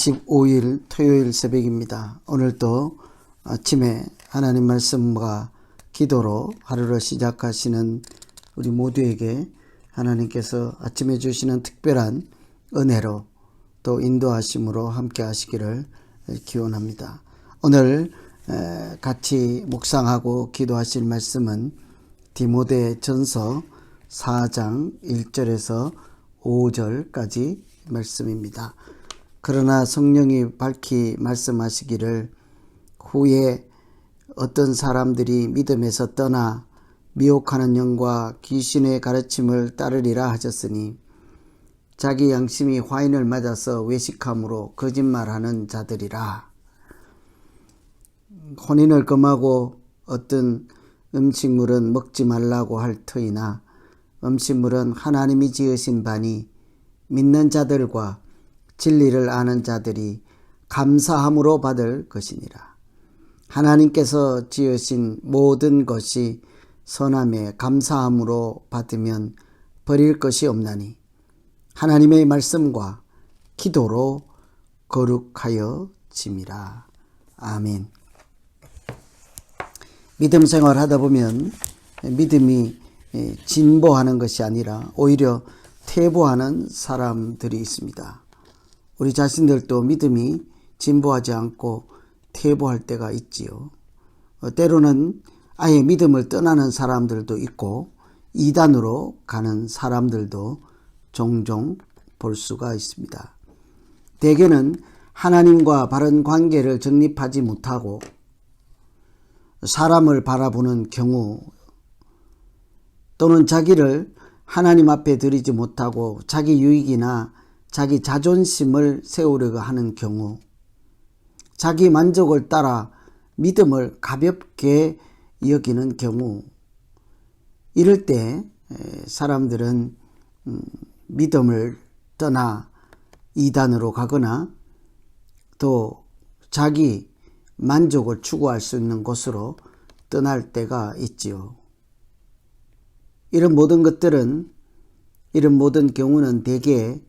25일 토요일 새벽입니다. 오늘도 아침에 하나님 말씀과 기도로 하루를 시작하시는 우리 모두에게 하나님께서 아침에 주시는 특별한 은혜로 또 인도하심으로 함께 하시기를 기원합니다. 오늘 에, 같이 묵상하고 기도하실 말씀은 디모데 전서 4장 1절에서 5절까지 말씀입니다. 그러나 성령이 밝히 말씀하시기를 후에 어떤 사람들이 믿음에서 떠나 미혹하는 영과 귀신의 가르침을 따르리라 하셨으니 자기 양심이 화인을 맞아서 외식함으로 거짓말하는 자들이라. 혼인을 금하고 어떤 음식물은 먹지 말라고 할 터이나 음식물은 하나님이 지으신 바니 믿는 자들과 진리를 아는 자들이 감사함으로 받을 것이니라. 하나님께서 지으신 모든 것이 선함에 감사함으로 받으면 버릴 것이 없나니 하나님의 말씀과 기도로 거룩하여 짐이라. 아멘. 믿음 생활 하다 보면 믿음이 진보하는 것이 아니라 오히려 퇴보하는 사람들이 있습니다. 우리 자신들도 믿음이 진보하지 않고 퇴보할 때가 있지요. 어, 때로는 아예 믿음을 떠나는 사람들도 있고 이단으로 가는 사람들도 종종 볼 수가 있습니다. 대개는 하나님과 바른 관계를 정립하지 못하고 사람을 바라보는 경우 또는 자기를 하나님 앞에 드리지 못하고 자기 유익이나 자기 자존심을 세우려고 하는 경우 자기 만족을 따라 믿음을 가볍게 여기는 경우 이럴 때 사람들은 음, 믿음을 떠나 이단으로 가거나 또 자기 만족을 추구할 수 있는 곳으로 떠날 때가 있지요. 이런 모든 것들은 이런 모든 경우는 대개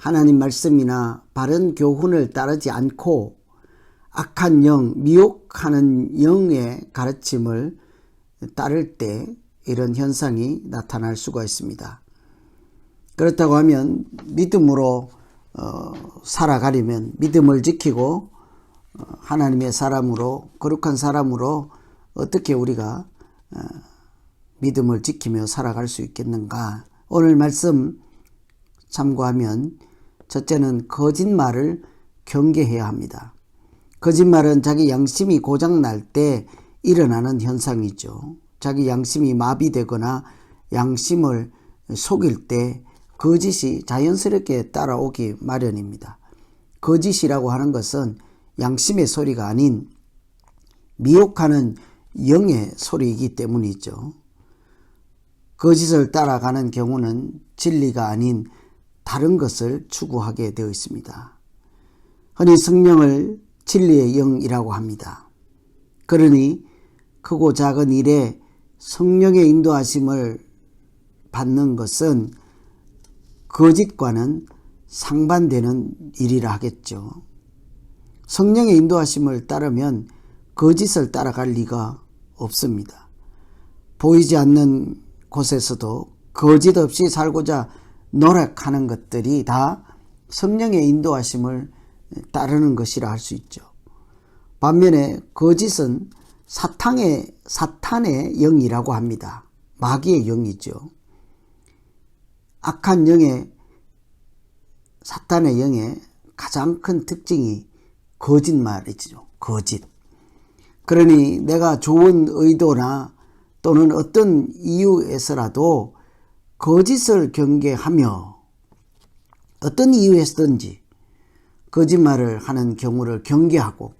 하나님 말씀이나 바른 교훈을 따르지 않고 악한 영, 미혹하는 영의 가르침을 따를 때 이런 현상이 나타날 수가 있습니다. 그렇다고 하면 믿음으로 어, 살아가려면 믿음을 지키고 어, 하나님의 사람으로 거룩한 사람으로 어떻게 우리가 어, 믿음을 지키며 살아갈 수 있겠는가? 오늘 말씀 참고하면 첫째는 거짓말을 경계해야 합니다. 거짓말은 자기 양심이 고장날 때 일어나는 현상이죠. 자기 양심이 마비되거나 양심을 속일 때 거짓이 자연스럽게 따라오기 마련입니다. 거짓이라고 하는 것은 양심의 소리가 아닌 미혹하는 영의 소리이기 때문이죠. 거짓을 따라가는 경우는 진리가 아닌 다른 것을 추구하게 되어 있습니다. 흔히 성령을 진리의 영이라고 합니다. 그러니 크고 작은 일에 성령의 인도하심을 받는 것은 거짓과는 상반되는 일이라 하겠죠. 성령의 인도하심을 따르면 거짓을 따라갈 리가 없습니다. 보이지 않는 곳에서도 거짓 없이 살고자 노력하는 것들이 다 성령의 인도하심을 따르는 것이라 할 수 있죠. 반면에 거짓은 사탄의 사탄의 영이라고 합니다. 마귀의 영이죠. 악한 영의 사탄의 영의 가장 큰 특징이 거짓말이죠. 거짓. 그러니 내가 좋은 의도나 또는 어떤 이유에서라도 거짓을 경계하며 어떤 이유에서든지 거짓말을 하는 경우를 경계하고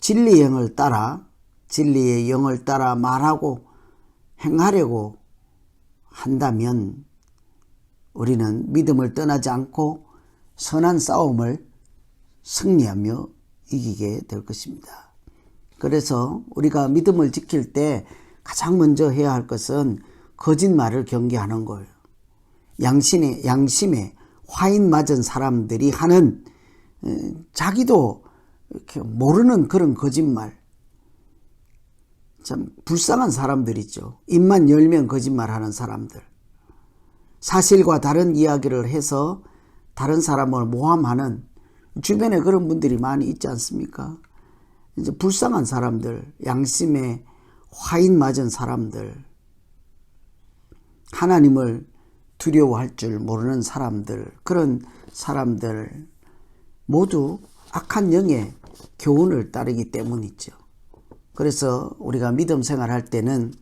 진리의 영을 따라 진리의 영을 따라 말하고 행하려고 한다면 우리는 믿음을 떠나지 않고 선한 싸움을 승리하며 이기게 될 것입니다. 그래서 우리가 믿음을 지킬 때 가장 먼저 해야 할 것은 거짓말을 경계하는 거예요. 양심에, 양심에 화인 맞은 사람들이 하는 어, 자기도 이렇게 모르는 그런 거짓말. 참 불쌍한 사람들이죠. 입만 열면 거짓말 하는 사람들. 사실과 다른 이야기를 해서 다른 사람을 모함하는 주변에 그런 분들이 많이 있지 않습니까? 이제 불쌍한 사람들, 양심에 화인 맞은 사람들, 하나님을 두려워할 줄 모르는 사람들, 그런 사람들 모두 악한 영의 교훈을 따르기 때문이죠. 그래서 우리가 믿음 생활할 때는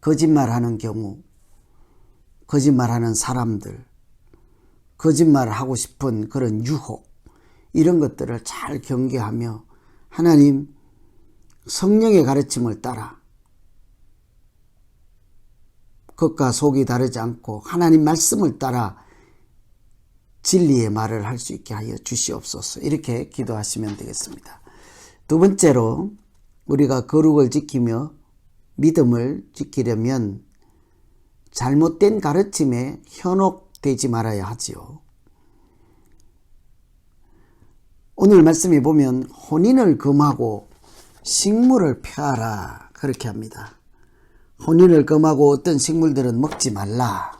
거짓말하는 경우, 거짓말하는 사람들, 거짓말하고 싶은 그런 유혹, 이런 것들을 잘 경계하며 하나님 성령의 가르침을 따라 겉과 속이 다르지 않고 하나님 말씀을 따라 진리의 말을 할 수 있게 하여 주시옵소서. 이렇게 기도하시면 되겠습니다. 두 번째로 우리가 거룩을 지키며 믿음을 지키려면 잘못된 가르침에 현혹되지 말아야 하지요. 오늘 말씀에 보면 혼인을 금하고 식물을 펴라 그렇게 합니다. 혼인을 금하고 어떤 식물들은 먹지 말라.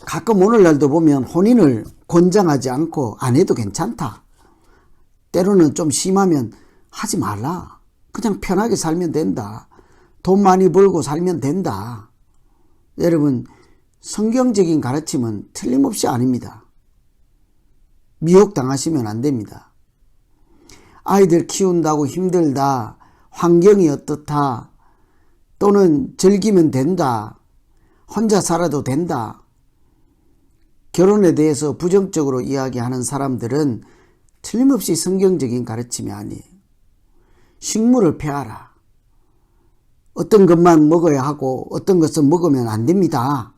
가끔 오늘날도 보면 혼인을 권장하지 않고 안 해도 괜찮다. 때로는 좀 심하면 하지 말라. 그냥 편하게 살면 된다. 돈 많이 벌고 살면 된다. 여러분, 성경적인 가르침은 틀림없이 아닙니다. 미혹당하시면 안 됩니다. 아이들 키운다고 힘들다. 환경이 어떻다. 또는 즐기면 된다. 혼자 살아도 된다. 결혼에 대해서 부정적으로 이야기하는 사람들은 틀림없이 성경적인 가르침이 아니에요. 식물을 폐하라. 어떤 것만 먹어야 하고 어떤 것은 먹으면 안 됩니다.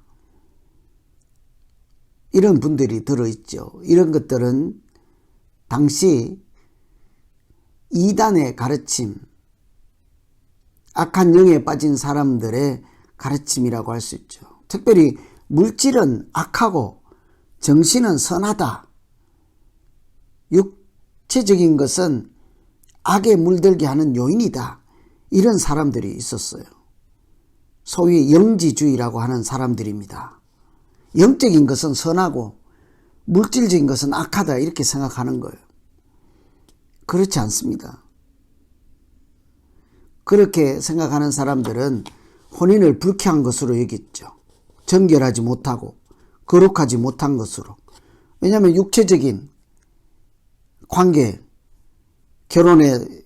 이런 분들이 들어있죠. 이런 것들은 당시 이단의 가르침, 악한 영에 빠진 사람들의 가르침이라고 할 수 있죠. 특별히 물질은 악하고 정신은 선하다. 육체적인 것은 악에 물들게 하는 요인이다. 이런 사람들이 있었어요. 소위 영지주의라고 하는 사람들입니다. 영적인 것은 선하고 물질적인 것은 악하다 이렇게 생각하는 거예요. 그렇지 않습니다. 그렇게 생각하는 사람들은 혼인을 불쾌한 것으로 여겼죠. 정결하지 못하고 거룩하지 못한 것으로. 왜냐하면 육체적인 관계, 결혼의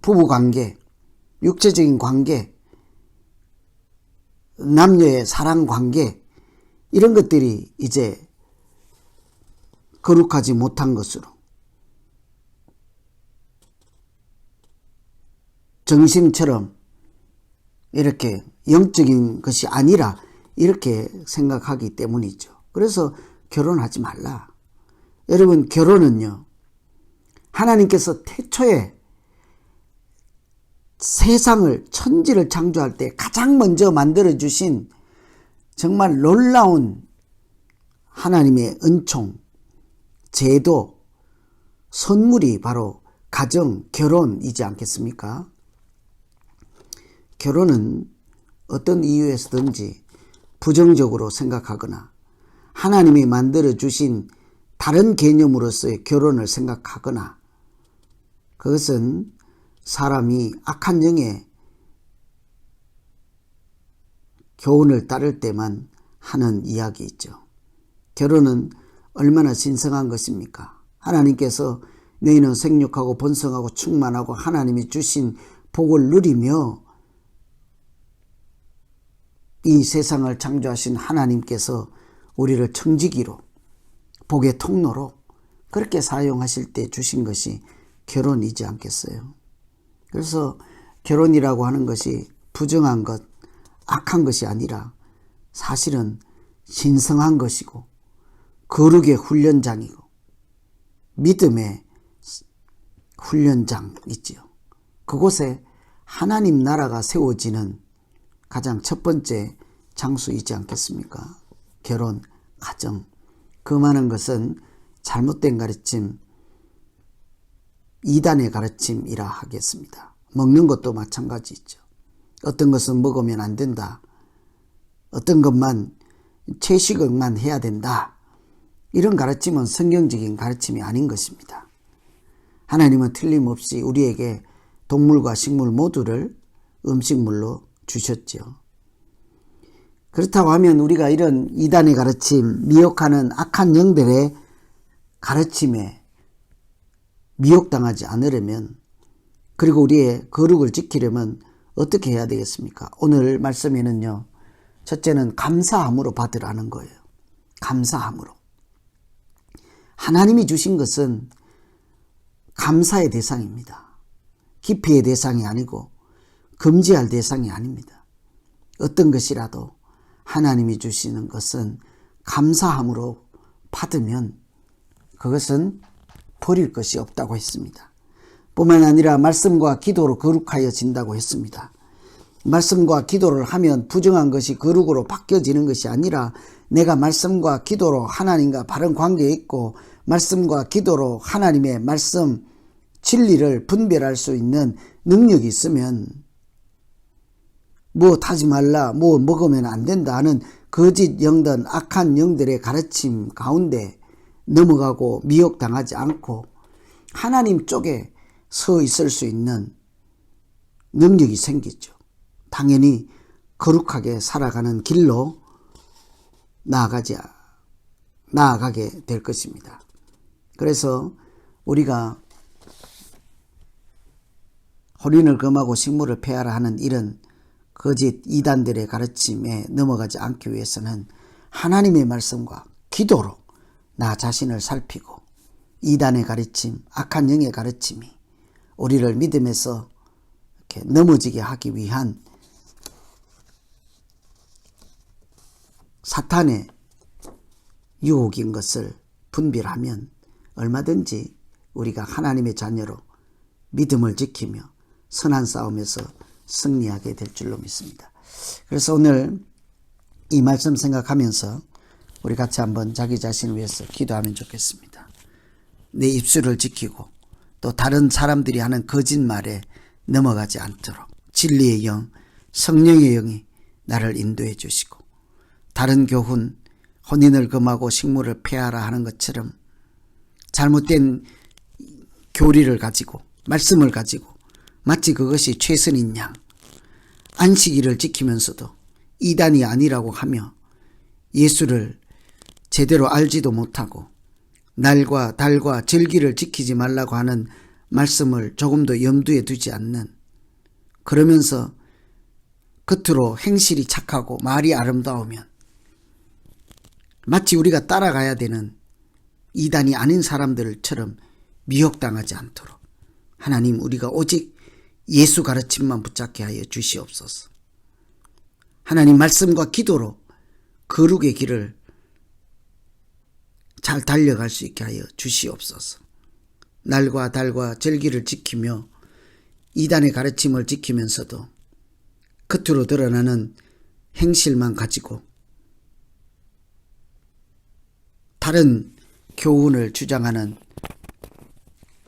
부부 관계, 육체적인 관계, 남녀의 사랑 관계, 이런 것들이 이제 거룩하지 못한 것으로 정신처럼 이렇게 영적인 것이 아니라 이렇게 생각하기 때문이죠. 그래서 결혼하지 말라. 여러분, 결혼은요, 하나님께서 태초에 세상을, 천지를 창조할 때 가장 먼저 만들어 주신 정말 놀라운 하나님의 은총, 제도, 선물이 바로 가정, 결혼이지 않겠습니까? 결혼은 어떤 이유에서든지 부정적으로 생각하거나 하나님이 만들어 주신 다른 개념으로서의 결혼을 생각하거나 그것은 사람이 악한 영의 교훈을 따를 때만 하는 이야기이죠. 결혼은 얼마나 신성한 것입니까? 하나님께서 너희는 생육하고 번성하고 충만하고 하나님이 주신 복을 누리며 이 세상을 창조하신 하나님께서 우리를 청지기로 복의 통로로 그렇게 사용하실 때 주신 것이 결혼이지 않겠어요. 그래서 결혼이라고 하는 것이 부정한 것, 악한 것이 아니라 사실은 신성한 것이고 거룩의 훈련장이고 믿음의 훈련장 있지요. 그곳에 하나님 나라가 세워지는 가장 첫 번째 장소이지 않겠습니까? 결혼, 가정. 그 많은 것은 잘못된 가르침, 이단의 가르침이라 하겠습니다. 먹는 것도 마찬가지죠. 어떤 것은 먹으면 안 된다. 어떤 것만 채식을만 해야 된다. 이런 가르침은 성경적인 가르침이 아닌 것입니다. 하나님은 틀림없이 우리에게 동물과 식물 모두를 음식물로 주셨죠. 그렇다고 하면 우리가 이런 이단의 가르침, 미혹하는 악한 영들의 가르침에 미혹당하지 않으려면 그리고 우리의 거룩을 지키려면 어떻게 해야 되겠습니까? 오늘 말씀에는요. 첫째는 감사함으로 받으라는 거예요. 감사함으로. 하나님이 주신 것은 감사의 대상입니다. 기피의 대상이 아니고 금지할 대상이 아닙니다. 어떤 것이라도 하나님이 주시는 것은 감사함으로 받으면 그것은 버릴 것이 없다고 했습니다. 뿐만 아니라 말씀과 기도로 거룩하여 진다고 했습니다. 말씀과 기도를 하면 부정한 것이 거룩으로 바뀌어지는 것이 아니라 내가 말씀과 기도로 하나님과 바른 관계에 있고 말씀과 기도로 하나님의 말씀 진리를 분별할 수 있는 능력이 있으면 뭐 타지 말라, 뭐 먹으면 안 된다 하는 거짓 영들, 악한 영들의 가르침 가운데 넘어가고 미혹당하지 않고 하나님 쪽에 서 있을 수 있는 능력이 생기죠. 당연히 거룩하게 살아가는 길로 나아가지, 나아가게 될 것입니다. 그래서 우리가 혼인을 금하고 식물을 폐하라 하는 이런 거짓 이단들의 가르침에 넘어가지 않기 위해서는 하나님의 말씀과 기도로 나 자신을 살피고 이단의 가르침, 악한 영의 가르침이 우리를 믿음에서 이렇게 넘어지게 하기 위한 사탄의 유혹인 것을 분별하면 얼마든지 우리가 하나님의 자녀로 믿음을 지키며 선한 싸움에서 승리하게 될 줄로 믿습니다. 그래서 오늘 이 말씀 생각하면서 우리 같이 한번 자기 자신을 위해서 기도하면 좋겠습니다. 내 입술을 지키고 또 다른 사람들이 하는 거짓말에 넘어가지 않도록 진리의 영, 성령의 영이 나를 인도해 주시고 다른 교훈, 혼인을 금하고 식물을 폐하라 하는 것처럼 잘못된 교리를 가지고 말씀을 가지고 마치 그것이 최선인 양. 안식일을 지키면서도 이단이 아니라고 하며 예수를 제대로 알지도 못하고 날과 달과 절기를 지키지 말라고 하는 말씀을 조금도 염두에 두지 않는 그러면서 겉으로 행실이 착하고 말이 아름다우면 마치 우리가 따라가야 되는 이단이 아닌 사람들처럼 미혹당하지 않도록 하나님 우리가 오직 예수 가르침만 붙잡게 하여 주시옵소서. 하나님 말씀과 기도로 거룩의 길을 잘 달려갈 수 있게 하여 주시옵소서. 날과 달과 절기를 지키며 이단의 가르침을 지키면서도 겉으로 드러나는 행실만 가지고 다른 교훈을 주장하는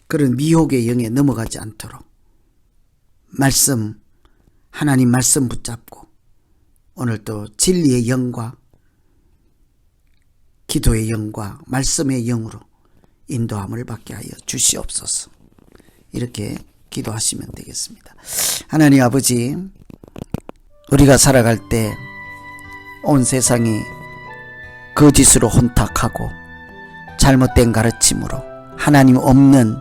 그런 미혹의 영에 넘어가지 않도록 말씀, 하나님 말씀 붙잡고 오늘 또 진리의 영과 기도의 영과 말씀의 영으로 인도함을 받게 하여 주시옵소서. 이렇게 기도하시면 되겠습니다. 하나님 아버지, 우리가 살아갈 때 온 세상이 거짓으로 혼탁하고 잘못된 가르침으로 하나님 없는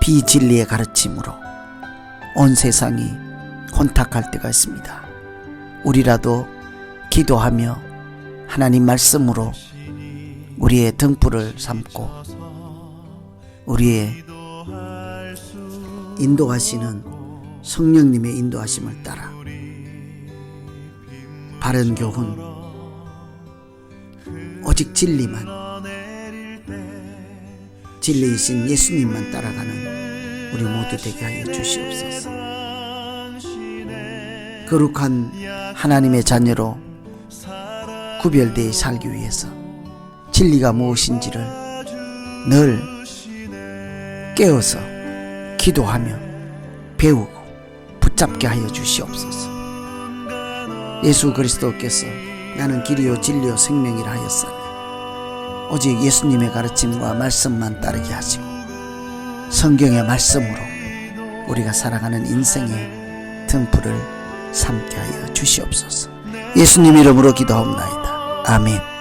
비진리의 가르침으로 온 세상이 혼탁할 때가 있습니다. 우리라도 기도하며 하나님 말씀으로 우리의 등불을 삼고 우리의 인도하시는 성령님의 인도하심을 따라 바른 교훈 오직 진리만 진리이신 예수님만 따라가는 우리 모두 되게 하여 주시옵소서. 거룩한 하나님의 자녀로 구별되어 살기 위해서 진리가 무엇인지를 늘 깨어서 기도하며 배우고 붙잡게 하여 주시옵소서. 예수 그리스도께서 나는 길이요 진리요 생명이라 하였사니 오직 예수님의 가르침과 말씀만 따르게 하시고 성경의 말씀으로 우리가 살아가는 인생의 등불을 삼게 하여 주시옵소서. 예수님 이름으로 기도하옵나이다. 아멘.